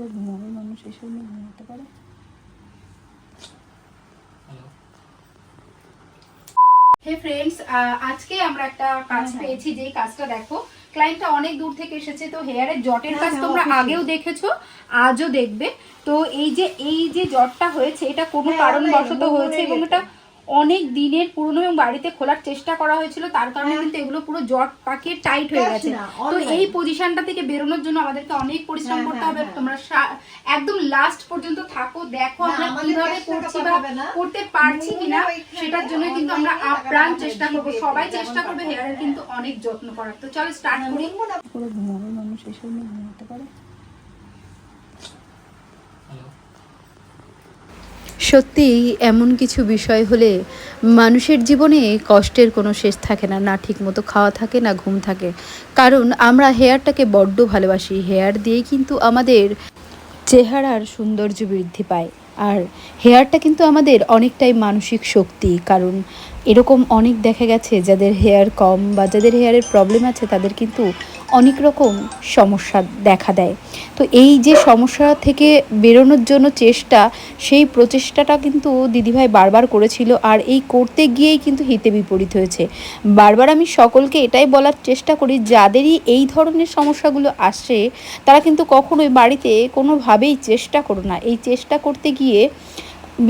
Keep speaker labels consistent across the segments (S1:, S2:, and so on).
S1: করে ঘুমাবে মানুষ এসব নিয়ে ঘুমাতে পারে?
S2: হে ফ্রেন্ডস আজকে আমরা একটা কাজ পেয়েছি যেই কাজটা দেখো ক্লায়েন্টটা অনেক দূর থেকে এসেছে তো হেয়ারের জটের কাজ তোমরা আগেও দেখেছ আজও দেখবে। তো এই যে এই যে জটটা হয়েছে এটা কোনো কারণবশত হয়েছে এবং এটা অনেক দিনের পুরনো এবং বাড়িতে খোলার চেষ্টা করা হয়েছিল তার কারণে কিন্তু এগুলো পুরো জট পাকিয়ে টাইট হয়ে গেছে। তো এই পজিশনটা থেকে বেরোনোর জন্য আমাদেরকে অনেক পরিশ্রম করতে হবে। তোমরা একদম লাস্ট পর্যন্ত থাকো দেখো আমরা কীভাবে করছি বা করতে পারছি কিনা সেটার জন্য কিন্তু আমরা আপ্রাণ চেষ্টা করব। সবাই চেষ্টা করবে হেয়ারের কিন্তু অনেক যত্ন করার। তো চলো স্টার্ট করি।
S1: ঘুমাবে মানুষ এসব নিয়ে ঘুমাতে পারে।
S3: সত্যি এমন কিছু বিষয় হলে মানুষের জীবনে কষ্টের কোনো শেষ থাকে না না ঠিক মতো খাওয়া থাকে, না ঘুম থাকে। কারণ আমরা হেয়ারটাকে বড্ড ভালোবাসি। হেয়ার দিয়েই কিন্তু আমাদের চেহারার সৌন্দর্য বৃদ্ধি পায়। আর হেয়ারটা কিন্তু আমাদের অনেকটাই মানসিক শক্তি। কারণ এরকম অনেক দেখা গেছে যাদের হেয়ার কম বা যাদের হেয়ারের প্রবলেম আছে, তাদের কিন্তু অনেক রকম সমস্যা দেখা দেয়। তো এই যে সমস্যা থেকে বেরোনোর জন্য চেষ্টা, সেই প্রচেষ্টাটা কিন্তু দিদিভাই বারবার করেছিল আর এই করতে গিয়েই কিন্তু হিতে বিপরীত হয়েছে। বারবার আমি সকলকে এটাই বলার চেষ্টা করি, যাদেরই এই ধরনের সমস্যাগুলো আসে, তারা কিন্তু কখনোই বাড়িতে কোনোভাবেই চেষ্টা করো না। এই চেষ্টা করতে গিয়ে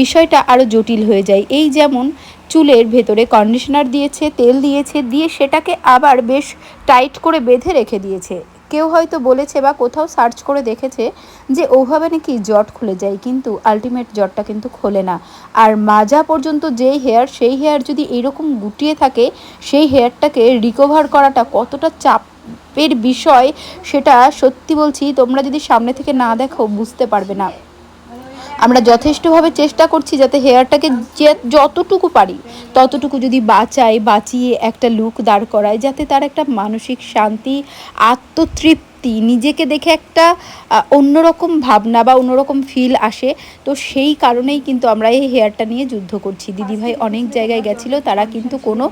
S3: বিষয়টা আরও জটিল হয়ে যায়। এই যেমন চুলের ভেতরে কন্ডিশনার দিয়েছে, তেল দিয়েছে, দিয়ে সেটাকে আবার বেশ টাইট করে বেঁধে রেখে দিয়েছে। কেউ হয়তো বলেছে বা কোথাও সার্চ করে দেখেছে যে ওভাবে নাকি জট খুলে যায়, কিন্তু আলটিমেট জটটা কিন্তু খোলে না। আর মাজা পর্যন্ত যেই হেয়ার সেই হেয়ার যদি এরকম গুটিয়ে থাকে, সেই হেয়ারটাকে রিকভার করাটা কতটা চাপের বিষয়, সেটা সত্যি বলছি, তোমরা যদি সামনে থেকে না দেখো, বুঝতে পারবে না। আমরা যথেষ্টভাবে চেষ্টা করছি যাতে হেয়ারটাকে যতটুকু পারি, ততটুকু যদি বাঁচাই, বাঁচিয়ে একটা লুক দাঁড় করায়, যাতে তার একটা মানসিক শান্তি, আত্মতৃপ্তি নিজেকে দেখে একটা অন্যরকম ভাবনা বা অন্যরকম ফিল আসে। তো সেই কারণেই কিন্তু আমরা এই হেয়ারটা নিয়ে যুদ্ধ করছি। দিদিভাই অনেক জায়গায় গেছিল, তারা কিন্তু কোনো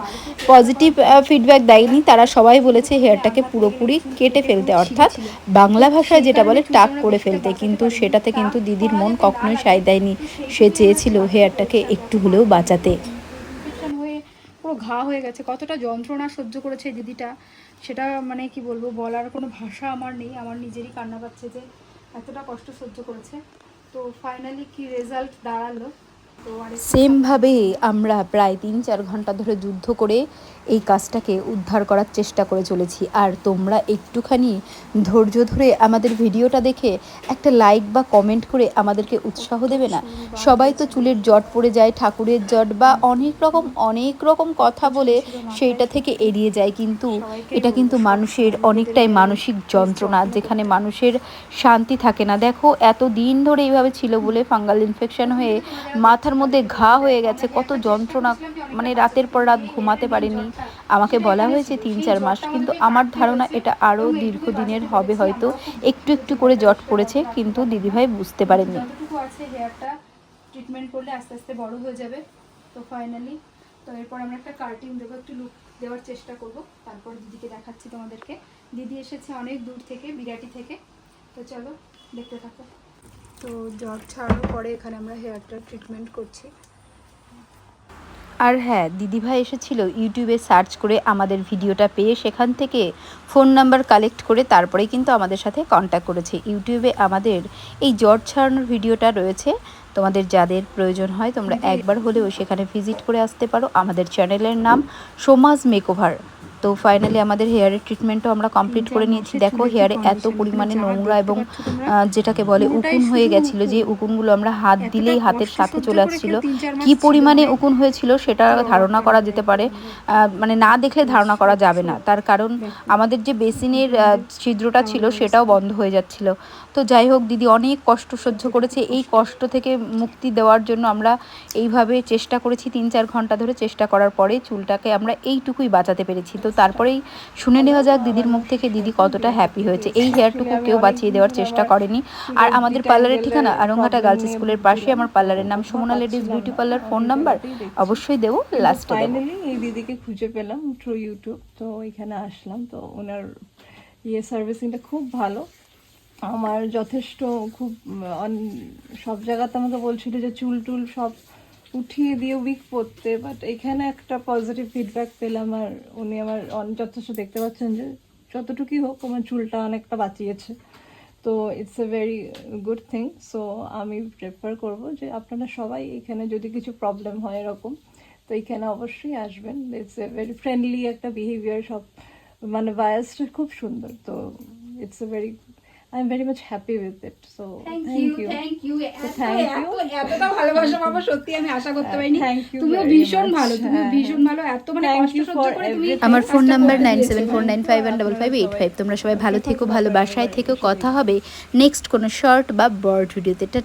S3: পজিটিভ ফিডব্যাক দেয়নি। তারা সবাই বলেছে হেয়ারটাকে পুরোপুরি কেটে ফেলতে। অর্থাৎ বাংলা ভাষায় যেটা বলে, টাক করে ফেলতে। কিন্তু সেটাতে কিন্তু দিদির মন কখনোই সায় দেয়নি। সে চেয়েছিল হেয়ারটাকে একটু হলেও বাঁচাতে।
S2: ঘা হয়ে গেছে, কতটা যন্ত্রণা সহ্য করেছে দিদিটা, সেটা মানে কি বলব, বলার কোনো ভাষা আমার নেই, আমার নিজেরই কান্না পাচ্ছে যে এতটা কষ্ট সহ্য করেছে। তো ফাইনালি কি রেজাল্ট দাঁড়াল?
S3: সেমভাবে আমরা প্রায় তিন চার ঘণ্টা ধরে যুদ্ধ করে এই কাজটাকে উদ্ধার করার চেষ্টা করে চলেছি। আর তোমরা একটুখানি ধৈর্য ধরে আমাদের ভিডিওটা দেখে একটা লাইক বা কমেন্ট করে আমাদেরকে উৎসাহ দেবে না? সবাই তো চুলের জট পড়ে যায়, ঠাকুরের জট বা অনেক রকম অনেক রকম কথা বলে সেইটা থেকে এড়িয়ে যায়। কিন্তু এটা কিন্তু মানুষের অনেকটাই মানসিক যন্ত্রণা, যেখানে মানুষের শান্তি থাকে না। দেখো এত দিন ধরে এইভাবে ছিল বলে ফাঙ্গাল ইনফেকশন হয়ে মাথার মধ্যে ঘা হয়ে গেছে, কত যন্ত্রণা। মানে রাতের পর রাত ঘুমাতে পারেনি। আমাকে বলা হয়েছে তিন, চার মাস, কিন্তু আমার ধারণা এটা আরও দীর্ঘদিনের হবে হয়তো। একটু একটু করে জট পড়েছে, কিন্তু দিদিভাই বুঝতে পারেনি
S2: যতটুকু আছে ট্রিটমেন্ট করলে আস্তে আস্তে বড় হয়ে যাবে। তো ফাইনালি তো এরপর আমরা একটা কার্টিং দেবো, একটু লুক দেওয়ার চেষ্টা করব। তারপর দিদিকে দেখাচ্ছি তোমাদেরকে। দিদি এসেছে অনেক দূর থেকে, বিরাটি থেকে। তো চলো, দেখতে থাকো। তো জট ছাড়ানোর পরে এখানে আমরা হেয়ারটা ট্রিটমেন্ট করছি।
S3: আর হ্যাঁ দিদিভাই এসেছিল ইউটিউবে সার্চ করে আমাদের ভিডিওটা পেয়ে সেখান থেকে ফোন নাম্বার কালেক্ট করে তারপরে কিন্তু আমাদের সাথে কন্ট্যাক্ট করেছে। ইউটিউবে আমাদের এই জ্বর ছাড়ানোর ভিডিওটা রয়েছে। তোমাদের যাদের প্রয়োজন হয় তোমরা একবার হলেও সেখানে ভিজিট করে আসতে পারো। আমাদের চ্যানেলের নাম সোমাজ মেকওভার তো ফাইনালি আমাদের হেয়ারের ট্রিটমেন্টও আমরা কমপ্লিট করে নিয়েছি। দেখো হেয়ারে এত পরিমাণে নোংরা এবং যেটাকে বলে উকুন হয়ে গেছিল যে উকুনগুলো আমরা হাত দিলেই হাতের সাথে চলে আসছিল। কি পরিমাণে উকুন হয়েছিল সেটা ধারণা করা যেতে পারে। মানে না দেখলে ধারণা করা যাবে না। তার কারণ আমাদের যে বেসিনের ছিদ্রটা ছিল সেটাও বন্ধ হয়ে যাচ্ছিল। তো যাই হোক দিদি অনেক কষ্ট সহ্য করেছে। এই কষ্ট থেকে মুক্তি দেওয়ার জন্য আমরা এইভাবে চেষ্টা করেছি। তিন চার ঘণ্টা ধরে চেষ্টা করার পরে চুলটাকে আমরা এইটুকুই বাঁচাতে পেরেছি। তো তারপরেই শুনে নেওয়া যাক দিদির মুখ থেকে দিদি কতটা হ্যাপি হয়েছে। এই হেয়ারটুকু কেউ বাঁচিয়ে দেওয়ার চেষ্টা করেনি। আর আমাদের পার্লারের ঠিকানা আরংঘাটা গার্লস স্কুলের পাশে আমার পার্লারের নাম Sumana ladies beauty parlour phone number অবশ্যই দেবো লাস্টে
S1: এই দিদিকে খুঁজে পেলাম থ্রু ইউটিউব তো এখানে আসলাম। তো ওনার ইয়ে সার্ভিসিংটা খুব ভালো। আমার যথেষ্ট খুব সব জায়গাতে আমাকে বলছিল যে চুল টুল সব উঠিয়ে দিয়ে উইক পড়তে বাট এখানে একটা পজিটিভ ফিডব্যাক পেলাম আর উনি আমার যথেষ্ট দেখতে পাচ্ছেন যে যতটুকুই হোক আমার চুলটা অনেকটা বাঁচিয়েছে। তো it's a very good thing so আমি প্রেফার করব যে আপনারা সবাই এখানে যদি কিছু প্রবলেম হয় এরকম, তো এখানে অবশ্যই আসবেন। ইটস এ ভেরি ফ্রেন্ডলি একটা বিহেভিয়ার সব মানে বায়াসটা খুব সুন্দর, তো it's a very I am very much happy with it so
S2: thank you
S1: you
S2: thank you
S1: thank you.
S2: এতটা ভালোবাসা পাবো সত্যি আমি আশা করতে পারিনি
S1: Thank you
S2: তুমিও ভীষণ. ভালো তুমি
S1: হ্যাঁ,
S2: ভীষণ ভালো এত মানে
S1: Thank
S2: কষ্ট
S1: you
S2: সহ্য করে তুমি.
S3: আমার ফোন নাম্বার
S2: করে
S3: নাইন
S2: দিয়েছ।
S3: Seven four nine five one double five eight five তোমরা সবাই ভালো থেকো ভালো বাসায় থেকো কথা হবে নেক্সট কোনো শর্ট বা বড় ভিডিওতে টাটা